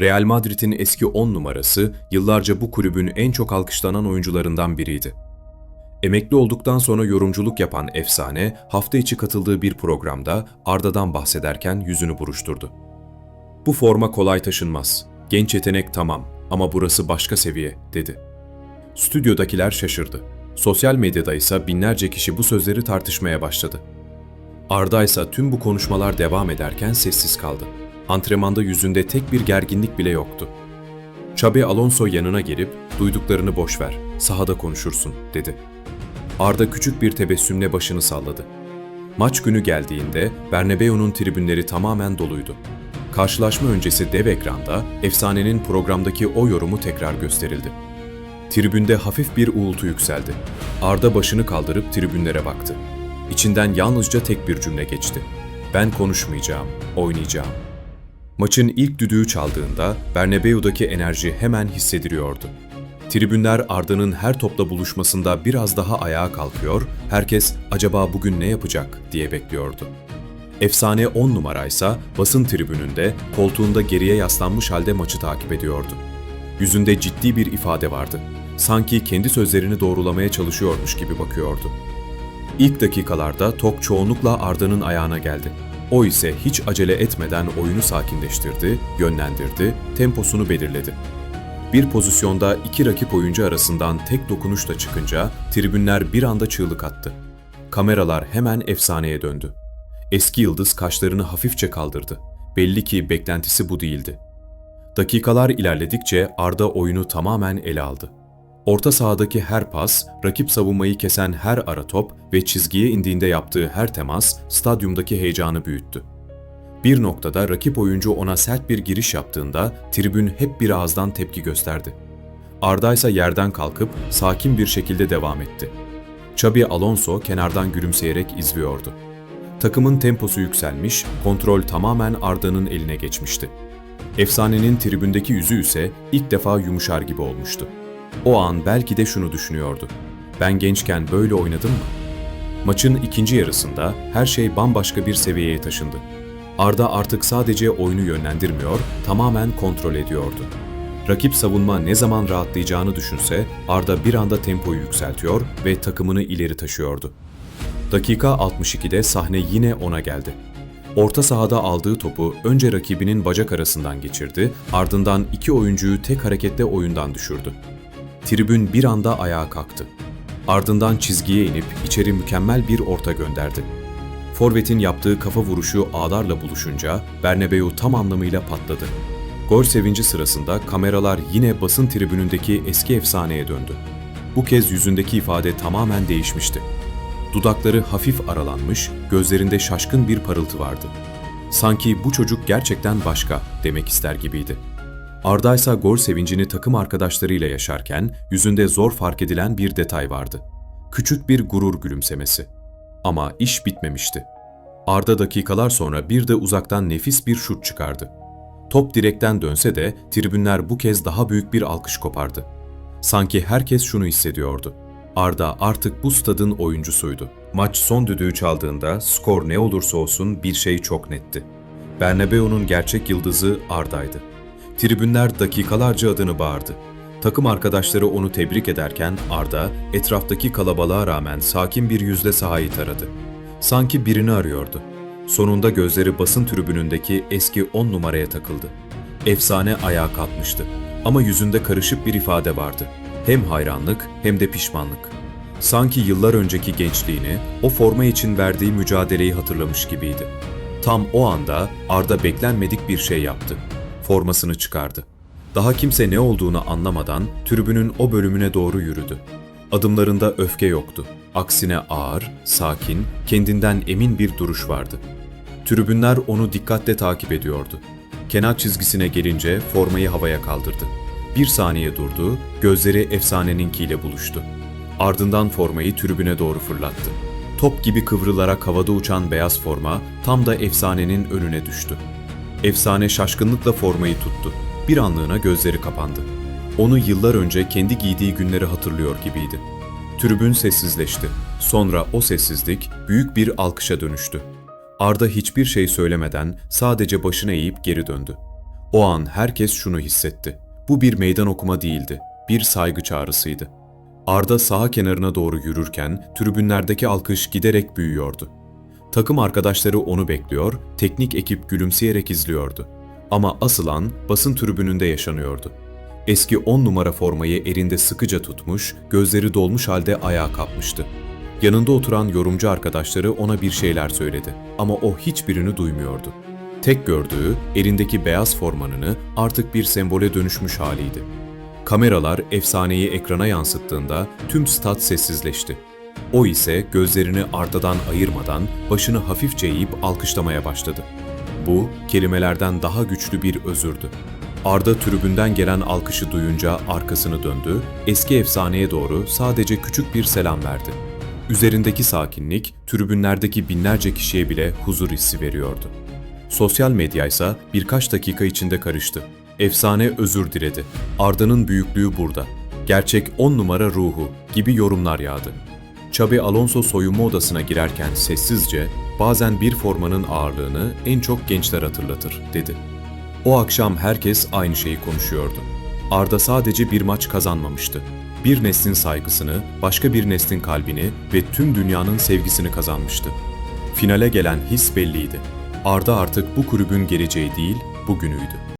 Real Madrid'in eski 10 numarası yıllarca bu kulübün en çok alkışlanan oyuncularından biriydi. Emekli olduktan sonra yorumculuk yapan efsane, hafta içi katıldığı bir programda Arda'dan bahsederken yüzünü buruşturdu. Bu forma kolay taşınmaz. Genç yetenek tamam ama burası başka seviye, dedi. Stüdyodakiler şaşırdı. Sosyal medyada ise binlerce kişi bu sözleri tartışmaya başladı. Arda ise tüm bu konuşmalar devam ederken sessiz kaldı. Antrenmanda yüzünde tek bir gerginlik bile yoktu. Xabi Alonso yanına gelip duyduklarını boş ver, sahada konuşursun dedi. Arda küçük bir tebessümle başını salladı. Maç günü geldiğinde Bernabeu'nun tribünleri tamamen doluydu. Karşılaşma öncesi dev ekranda efsanenin programdaki o yorumu tekrar gösterildi. Tribünde hafif bir uğultu yükseldi. Arda başını kaldırıp tribünlere baktı. İçinden yalnızca tek bir cümle geçti. Ben konuşmayacağım, oynayacağım. Maçın ilk düdüğü çaldığında Bernabeu'daki enerji hemen hissediliyordu. Tribünler Arda'nın her topla buluşmasında biraz daha ayağa kalkıyor, herkes acaba bugün ne yapacak diye bekliyordu. Efsane 10 numaraysa basın tribününde koltuğunda geriye yaslanmış halde maçı takip ediyordu. Yüzünde ciddi bir ifade vardı. Sanki kendi sözlerini doğrulamaya çalışıyormuş gibi bakıyordu. İlk dakikalarda top çoğunlukla Arda'nın ayağına geldi. O ise hiç acele etmeden oyunu sakinleştirdi, yönlendirdi, temposunu belirledi. Bir pozisyonda iki rakip oyuncu arasından tek dokunuşla çıkınca tribünler bir anda çığlık attı. Kameralar hemen efsaneye döndü. Eski yıldız kaşlarını hafifçe kaldırdı. Belli ki beklentisi bu değildi. Dakikalar ilerledikçe Arda oyunu tamamen ele aldı. Orta sahadaki her pas, rakip savunmayı kesen her ara top ve çizgiye indiğinde yaptığı her temas stadyumdaki heyecanı büyüttü. Bir noktada rakip oyuncu ona sert bir giriş yaptığında tribün hep bir ağızdan tepki gösterdi. Arda ise yerden kalkıp sakin bir şekilde devam etti. Xabi Alonso kenardan gülümseyerek izliyordu. Takımın temposu yükselmiş, kontrol tamamen Arda'nın eline geçmişti. Efsanenin tribündeki yüzü ise ilk defa yumuşar gibi olmuştu. O an belki de şunu düşünüyordu. Ben gençken böyle oynadım mı? Maçın ikinci yarısında her şey bambaşka bir seviyeye taşındı. Arda artık sadece oyunu yönlendirmiyor, tamamen kontrol ediyordu. Rakip savunma ne zaman rahatlayacağını düşünse Arda bir anda tempoyu yükseltiyor ve takımını ileri taşıyordu. Dakika 62'de sahne yine ona geldi. Orta sahada aldığı topu önce rakibinin bacak arasından geçirdi, ardından iki oyuncuyu tek harekette oyundan düşürdü. Tribün bir anda ayağa kalktı. Ardından çizgiye inip içeri mükemmel bir orta gönderdi. Forvet'in yaptığı kafa vuruşu ağlarla buluşunca Bernabeu tam anlamıyla patladı. Gol sevinci sırasında kameralar yine basın tribünündeki eski efsaneye döndü. Bu kez yüzündeki ifade tamamen değişmişti. Dudakları hafif aralanmış, gözlerinde şaşkın bir parıltı vardı. Sanki bu çocuk gerçekten başka demek ister gibiydi. Arda ise gol sevincini takım arkadaşlarıyla yaşarken yüzünde zor fark edilen bir detay vardı. Küçük bir gurur gülümsemesi. Ama iş bitmemişti. Arda dakikalar sonra bir de uzaktan nefis bir şut çıkardı. Top direkten dönse de tribünler bu kez daha büyük bir alkış kopardı. Sanki herkes şunu hissediyordu. Arda artık bu stadın oyuncusuydu. Maç son düdüğü çaldığında skor ne olursa olsun bir şey çok netti. Bernabeu'nun gerçek yıldızı Arda'ydı. Tribünler dakikalarca adını bağırdı. Takım arkadaşları onu tebrik ederken Arda, etraftaki kalabalığa rağmen sakin bir yüzle sahayı taradı. Sanki birini arıyordu. Sonunda gözleri basın tribünündeki eski 10 numaraya takıldı. Efsane ayağa kalkmıştı. Ama yüzünde karışık bir ifade vardı. Hem hayranlık hem de pişmanlık. Sanki yıllar önceki gençliğini, o forma için verdiği mücadeleyi hatırlamış gibiydi. Tam o anda Arda beklenmedik bir şey yaptı. Formasını çıkardı. Daha kimse ne olduğunu anlamadan tribünün o bölümüne doğru yürüdü. Adımlarında öfke yoktu. Aksine ağır, sakin, kendinden emin bir duruş vardı. Tribünler onu dikkatle takip ediyordu. Kenar çizgisine gelince formayı havaya kaldırdı. Bir saniye durdu, gözleri efsaneninkiyle buluştu. Ardından formayı tribüne doğru fırlattı. Top gibi kıvrılarak havada uçan beyaz forma tam da efsanenin önüne düştü. Efsane şaşkınlıkla formayı tuttu. Bir anlığına gözleri kapandı. Onu yıllar önce kendi giydiği günleri hatırlıyor gibiydi. Tribün sessizleşti. Sonra o sessizlik büyük bir alkışa dönüştü. Arda hiçbir şey söylemeden sadece başını eğip geri döndü. O an herkes şunu hissetti. Bu bir meydan okuma değildi, bir saygı çağrısıydı. Arda saha kenarına doğru yürürken tribünlerdeki alkış giderek büyüyordu. Takım arkadaşları onu bekliyor, teknik ekip gülümseyerek izliyordu. Ama asıl an basın tribününde yaşanıyordu. Eski 10 numara formayı elinde sıkıca tutmuş, gözleri dolmuş halde ayağa kalkmıştı. Yanında oturan yorumcu arkadaşları ona bir şeyler söyledi ama o hiçbirini duymuyordu. Tek gördüğü elindeki beyaz formanını artık bir sembole dönüşmüş haliydi. Kameralar efsaneyi ekrana yansıttığında tüm stat sessizleşti. O ise gözlerini Arda'dan ayırmadan başını hafifçe eğip alkışlamaya başladı. Bu, kelimelerden daha güçlü bir özürdü. Arda tribünden gelen alkışı duyunca arkasını döndü, eski efsaneye doğru sadece küçük bir selam verdi. Üzerindeki sakinlik, tribünlerdeki binlerce kişiye bile huzur hissi veriyordu. Sosyal medya ise birkaç dakika içinde karıştı. Efsane özür diledi. Arda'nın büyüklüğü burada. Gerçek 10 numara ruhu gibi yorumlar yağdı. Xabi Alonso soyunma odasına girerken sessizce, bazen bir formanın ağırlığını en çok gençler hatırlatır, dedi. O akşam herkes aynı şeyi konuşuyordu. Arda sadece bir maç kazanmamıştı. Bir neslin saygısını, başka bir neslin kalbini ve tüm dünyanın sevgisini kazanmıştı. Finale gelen his belliydi. Arda artık bu kulübün geleceği değil, bugünüydü.